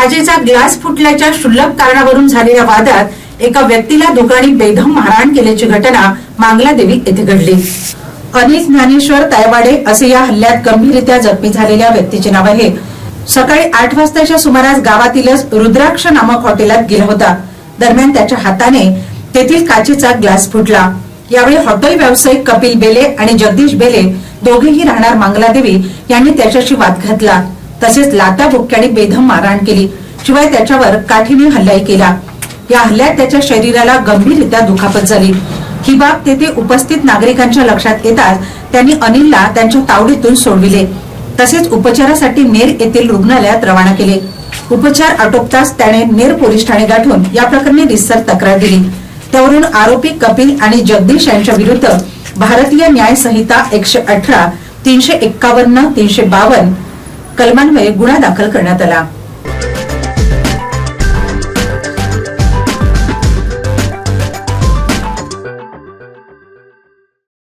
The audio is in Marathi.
काचेचा ग्लास फुटल्याच्या क्षुल्लक कारणावरून झालेल्या वादात एका व्यक्तीला दुकानी बेधम मारहाण केल्याची घटना मांगलादेवी येथे घडली. अनिल ज्ञानेश्वर तायवाडे असे या हल्ल्यात गंभीररित्या जखमी झालेल्या व्यक्तीचे नाव आहे. सकाळी आठ वाजताच्या सुमारास गावातीलच रुद्राक्ष नामक हॉटेलात गेला होता. दरम्यान त्याच्या हाताने तेथील काचेचा ग्लास फुटला. यावेळी हॉटेल व्यावसायिक कपिल बेले आणि जगदीश बेले दोघेही राहणार मांगलादेवी यांनी त्याच्याशी वाद घातला. तसेच लाता बुक्क्याने बेधम मारहाण केली. शिवाय त्याच्यावर काठीने हल्लाही केला. या हल्ल्यात त्याच्या शरीराला गंभीररित्या दुखापत झाली. ही बाब तेथे उपस्थित नागरिकांच्या लक्षात येताच त्यांनी अनिलला त्यांच्या तावडीतून सोडविले. तसेच उपचारासाठी नेर येथील रुग्णालयात रवाना केले. उपचार आटोपताच त्याने नेर पोलीस ठाणे गाठून या प्रकरणी रिसर तक्रार दिली. त्यावरून आरोपी कपिल आणि जगदीश यांच्या विरुद्ध भारतीय न्याय संहिता एकशे अठरा तीनशे एक्कावन्न तीनशे बावन्न कलमान्वये गुन्हा दाखल करण्यात आला.